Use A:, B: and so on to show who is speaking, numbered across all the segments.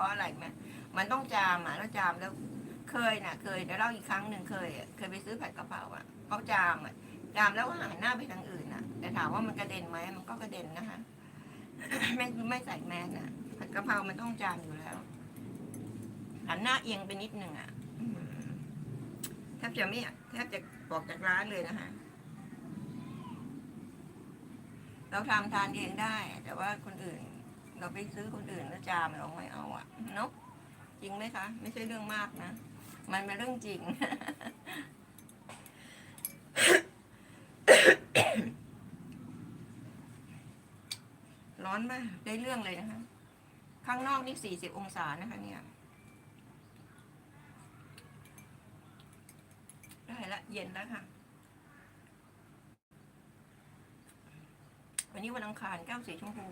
A: ราะอะไรไหมมันต้องจามอะแล้วจามแล้วเคยน่ะเคยเดี๋ยวเล่าอีกครั้งหนึ่งเคยเคยไปซื้อผัดกะเพราอะเขาจามอะจามแล้วก็หันหน้าไปทางอื่นอะ แต่ถามว่ามันกระเด็นไหมมันก็กระเด็นนะคะไม่ไม่ใส่แมสอะ ผัดกะเพรามันต้องจามอยู่แล้วหันหน้าเอียงไปนิดหนึ่งอะแทบจะไม่แทบจะบอกจากร้านเลยนะคะเราทำทานเองได้ แต่ว่าคนอื่น เราไปซื้อคนอื่นแล้วจามเราไม่เอาอะเนาะจริงไหมคะ ไม่ใช่เรื่องมากนะ มันเป็นเรื่องจริง ร้อนมากได้เรื่องเลยนะคะ ข้างนอกนี่สี่สิบองศานะคะ เนี่ย ได้ละเย็นแล้วค่ะ วันนี้วันอังคารเก้าสีชมพู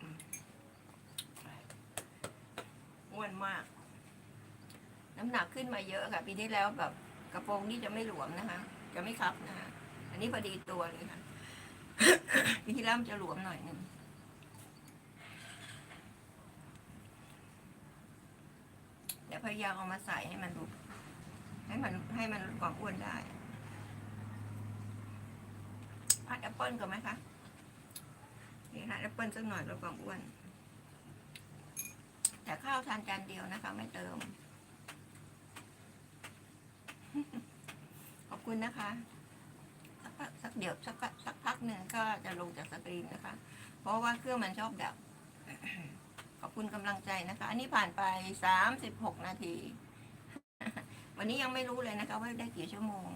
A: อืมอ้วน มาก น้ำหนักขึ้นมาเยอะค่ะปีที่แล้วแบบกระโปรงนี่จะไม่หลวมนะคะ จะไม่คับนะคะอันนี้พอดีตัวเลยค่ะปีที่แล้วมันจะหลวมหน่อยนึงเดี๋ยวพยายามเอามาใส่ให้มันดูให้มันให้มันลดความอ้วนได้ผัดแอปเปิลก่อนไหมคะนี่ผัดแอปเปิลสักหน่อยลดความอ้วน แต่ข้าวทานจานเดียวนะคะ ไม่เติม ขอบคุณนะคะ สักพักสักเดี๋ยวสักสักพักหนึ่งก็จะลงจากสตรีมนะคะ เพราะว่าเครื่องมันชอบดับ ขอบคุณกำลังใจนะคะ อันนี้ผ่านไปสามสิบหกนาที วันนี้ยังไม่รู้เลยนะคะ ว่าได้กี่ชั่วโมง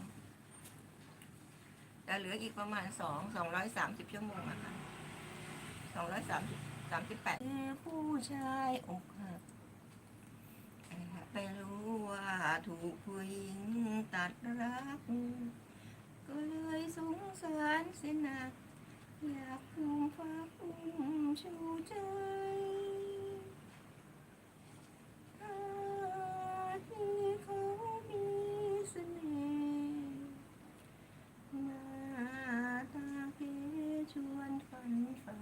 A: แต่เหลืออีกประมาณสองสองร้อยสามสิบชั่วโมงอะค่ะสองร้อยสามสิบ สามสิบแปดผู้ชายอกหักไปรู้ว่าถูกผู้หญิงตัดรัก ก็เลยสงสารเสียหนักอยากคุมฟักอุ้มชูใจถ้าที่เขามีเสน่ห์ หน้าตาเพชวนฝันใฝ่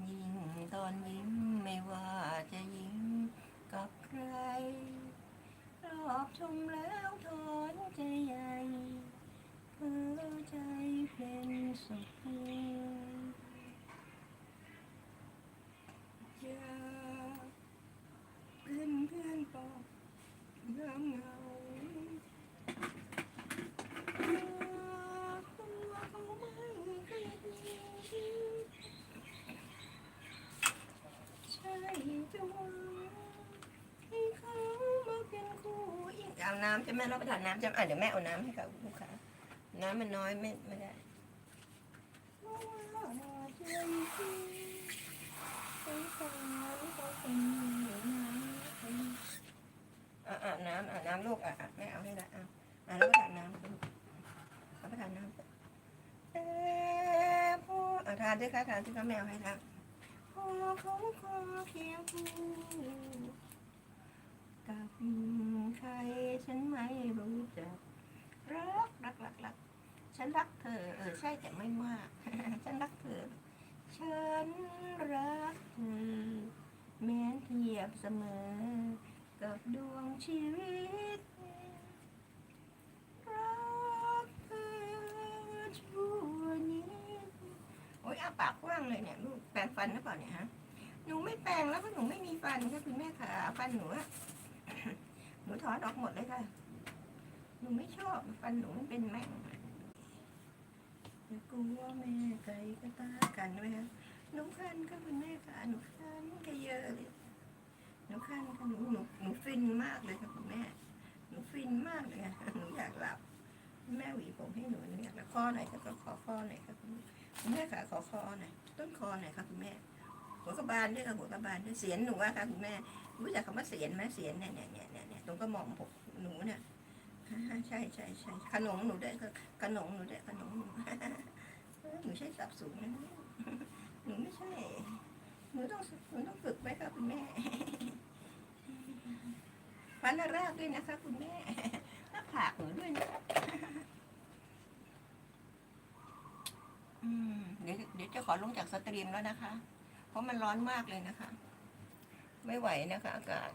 A: ยิ่งตอนยิ้มไม่ว่าจะยิ้มกับใคร รอบชมแล้วถอนใจใหญ่เพ้อใจเป็นสุขอยากเป็นเพื่อนปอบยามเหงา ใช่จะหวังให้เขามาเป็นคู่อีก เอาน้ำใช่ไหมเราไปทานน้ำใช่ไหมอะเดี๋ยวแม่เอาน้ำให้กับลูกค้าน้ำมันน้อยไม่ไม่ได้ อะอะน้ำอะน้ำลูกอะอะแม่เอาให้ละเอาอะแล้วไปทานน้ำลูกเอาไปทานน้ำแต่พ่ออะทานด้วยค่ะทานด้วยค่ะแมวให้ละพ่อเขาคอเคียงคู่กับใครฉันไม่รู้จัก รักรักรักรักฉั นรักเธอ เออใช่แต่ไม่มาก ฉันรักเธอ ฉันรักเธอแม้เทียบเสมอ กับดวงชีวิต รักเธอชั่วนิดโอ๊ยอาปากกว้างเลยเนี่ยลูกแปรงฟันหรือเปล่าเนี่ยฮะหนูไม่แปรงแล้วเพราะหนูไม่มีฟันค่ะคุณแม่ค่ะฟันหนูอะหนูถอนออกหมดเลยค่ะ หนูไม่ชอบฟันหนูมันเป็นแม่ง ลัวแม่ไก่ก็ตากันไหมคะหนูคันค่ะคุณแม่ค่ะหนูคันก็เยอะเลยหนูคันค่ะหนูหนูหนูฟินมากเลยค่ะคุณแม่หนูฟินมากเลยค่ะหนูอยากหลับแม่หวีผมให้หนูหนูอยากหลับคอหน่อยค่ะขอคอหน่อยค่ะคุณแม่คุณแม่ขาขอคอหน่อยต้นคอหน่อยค่ะคุณแม่หัวกระบาลด้วยค่ะหัวกระบาลด้วยเสียนหนูอะค่ะคุณแม่รู้จักคำว่าเสียนไหมเสียนเนี่ยเนี่ยเนี่ยเนี่ยเนี่ยตรงกระหม่อมผมหนูเนี่ยใช่ใช่ใช่ขนมหนูได้วยค่ะขนมหนูได้ขนมหนู หนูใช่สับสูงนะเนี่ยหนูไม่ใช่ หนูต้องหนูต้องฝึกไว้ค่ะคุณแม่ฟันรากด้วยนะคะ คุณแม่หน้าผากหนูด้วยนะอืมเดี๋ยวเดี๋ยวจะขอลงจากสตรีมแล้วนะคะ เพราะมันร้อนมากเลยนะคะ ไม่ไหวนะคะ อากาศ